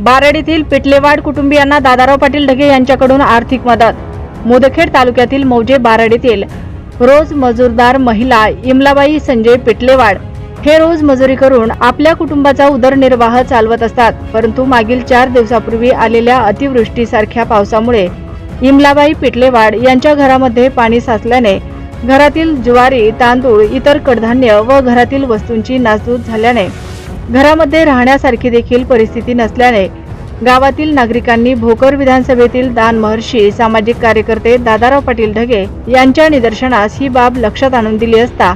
बारड येथील पिटलेवाड कुटुंबियांना दादाराव पाटील ढगे यांच्याकडून आर्थिक मदत. मुदखेड तालुक्यातील मौजे बारड येथील रोज मजूरदार महिला इमलाबाई संजय पिटलेवाड हे रोज मजुरी करून आपल्या कुटुंबाचा उदरनिर्वाह चालवत असतात. परंतु मागील चार दिवसापूर्वी आलेल्या अतिवृष्टीसारख्या पावसामुळे इमलाबाई पिटलेवाड यांच्या घरामध्ये पाणी साचल्याने घरातील ज्वारी तांदूळ इतर कडधान्य व घरातील वस्तूंची नासधूस झाल्याने घरामध्ये राहण्यासारखी देखील परिस्थिती नसल्याने गावातील नागरिकांनी भोकर विधानसभेतील दान महर्षी सामाजिक कार्यकर्ते दादाराव पाटील ढगे यांच्या निदर्शनास ही बाब लक्षात आणून दिली असता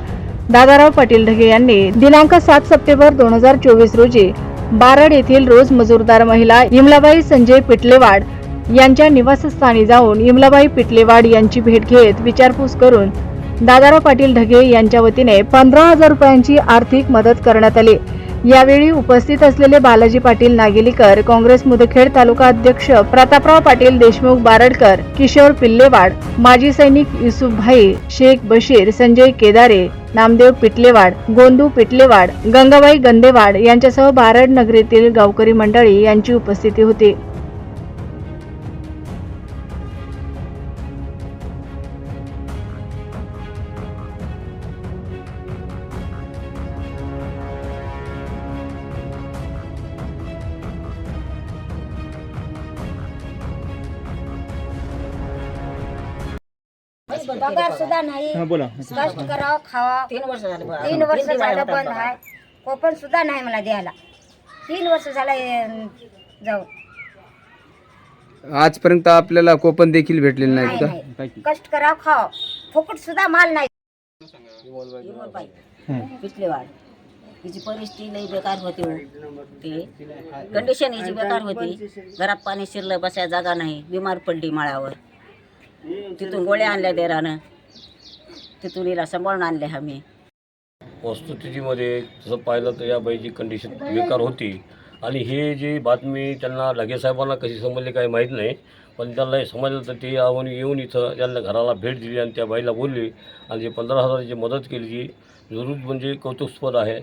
दादाराव पाटील ढगे यांनी दिनांक सात सप्टेंबर दोन हजार चोवीस रोजी बारड येथील रोज मजूरदार महिला इमलाबाई संजय पिटलेवाड यांच्या निवासस्थानी जाऊन इमलाबाई पिटलेवाड यांची भेट घेत विचारपूस करून दादाराव पाटील ढगे यांच्या वतीने पंधरा हजार रुपयांची आर्थिक मदत करण्यात आली. यावेळी उपस्थित असलेले बालाजी पाटील नागेलीकर काँग्रेस मुदखेड तालुका अध्यक्ष प्रतापराव पाटील देशमुख बारडकर किशोर पिल्लेवाड माजी सैनिक युसुफ भाई शेख बशीर संजय केदारे नामदेव पिटलेवाड गोंदू पिटलेवाड गंगाबाई गंदेवाड यांच्यासह बारड नगरीतील गावकरी मंडळी यांची उपस्थिती होती. पगार सुद्धा नाही. हा बोला. कष्ट करावं खावा. तीन वर्ष झाले बघा. तीन वर्ष तीन झालं बंद बघा. आहे. कोपन सुद्धा नाही मला द्यायला. तीन वर्ष झालं अं, जाऊन. आजपर्यंत आपल्याला कोपन देखील भेटलेले नाही का? नाही. कष्ट करावं खावा. फुकट सुद्धा माल नाही. परिस्थिती लई बेकार होती हो. ते. कंडिशन हिची बेकार होती. घरात पाणी शिरलं बसाय जागा नाही. बिमार पडली माळावर. तिथून गोळ्या आणल्या देरानं. तिथून हिला सांभाळून आणले आम्ही. वस्तुस्थितीमध्ये तसं पाहिलं तर या बाईची कंडिशन बेकार होती. आणि हे जी बातमी त्यांना लगे साहेबांना कशी समजली काही माहीत नाही. पण त्यांना हे समजलं तर ते आवून येऊन इथं त्यांना घराला भेट दिली आणि त्या बाईला बोलली. आणि जे पंधरा हजाराची मदत केली जी जरूर म्हणजे कौतुकस्पद आहे.